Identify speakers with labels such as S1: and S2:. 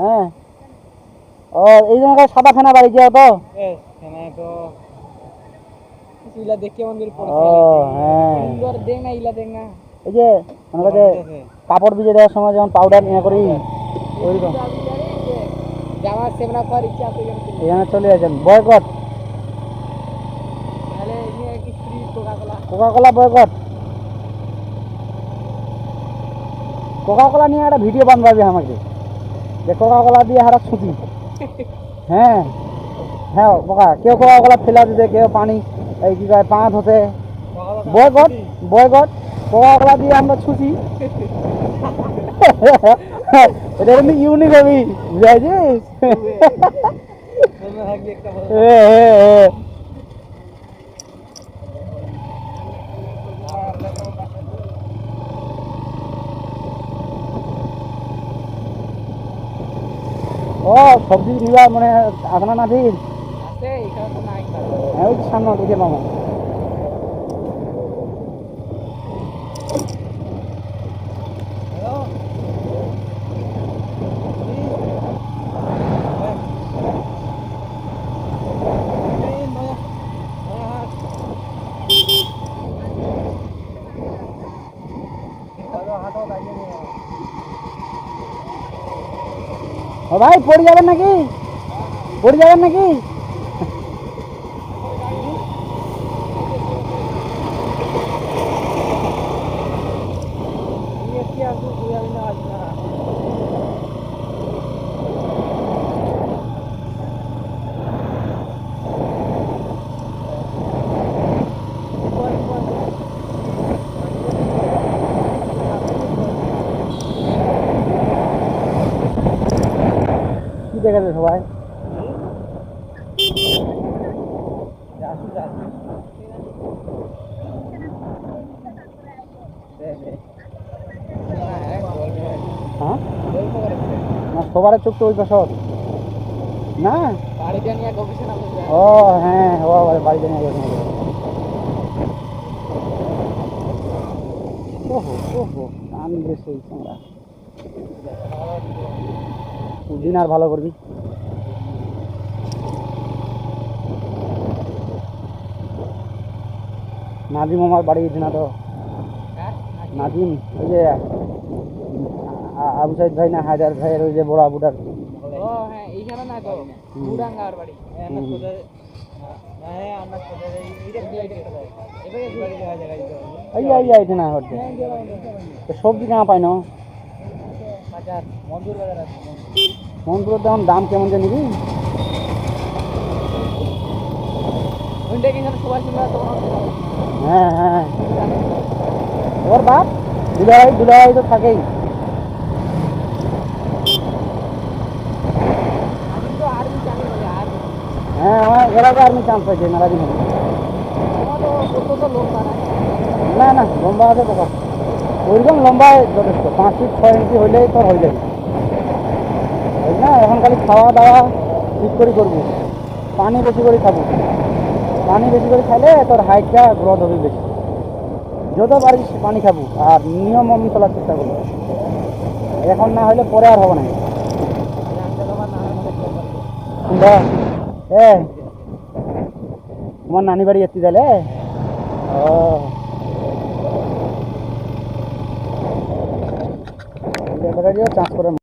S1: হ্যাঁ। ও এই জন্য সাদা ফেনা বাড়ি যাও তো।
S2: ইলা দেখে
S1: হ্যাঁ।
S2: সুন্দর দেখ না ইলা দেখ না।
S1: এই যে আমরা যে কাপড় ভিজে দেওয়ার সময় যেমন পাউডার নিয়ে করি ওইরকম।
S2: জামা সেমনা ইচ্ছা আছে
S1: এখানে চলে আসেন।
S2: Boycott
S1: Coca Cola boycott Coca Cola নিয়ে একটা ভিডিও বানবাবি আমাকে। যে কোকা কোলা দিয়ে হারা ছুটি। হ্যাঁ হ্যাঁ বোকা। কেউ কোকা কোলা ফেলা দিতে কেউ পানি এই কি কয় পা ধোতে বয়কট বয়কট কোকা কোলা দিয়ে আমরা ছুটি। এটা কিন্তু ইউনিক হবি বুঝাইছিস ও সবজি নিবা মানে আপনার না
S2: নাই।
S1: হ্যাঁ ওই সামনে দিকে মামা ভাই পড়ে যাবেন নাকি পড়ে যাবেন নাকি কি দেখেছে সবাই। হ্যাঁ? সবার চোখ তো ওই পাশত না? ও হ্যাঁ ও বাড়িতে নিয়ে গেছে। ওহো ওহো, কান বেশি তোমরা দিন আর ভালো করবি নাজিম আমার বাড়ি গেছে না তো
S2: হ্যাঁ
S1: নাজিম ওই যে আবু সাইদ ভাই না হায়দার ভাইয়ের ওই যে বড় আবুটার
S2: হ্যাঁ হ্যাঁ
S1: সবজি কেমন পাই না
S2: বাজার মন্দির
S1: মনপুরের তখন দাম কেমন যে নিবি হ্যাঁ হ্যাঁ। ওর বাপ দুলাই দুলাই তো থাকেই।
S2: তো
S1: হ্যাঁ আমার এলাকায় আর্মি চান্স পাইছে মেলা দিন
S2: তো তো
S1: না না লম্বা আছে বাবা ওইরকম লম্বা যথেষ্ট। পাঁচ ফিট ছয় ইঞ্চি হইলেই তোর হয়ে যাবে। না? এখন খালি খাওয়া দাওয়া ঠিক করে করবি। পানি বেশি করে খাব। পানি বেশি করে খাইলে তোর হাইটটা গ্রোথ হবে বেশি। যত পারিস পানি খাব। আর নিয়ম মতন চলার চেষ্টা করব। এখন না হলে পরে আর হবে না। শুনবা এ, তোমার নানি বাড়ি এসছি তাহলে? ও। চাষ করে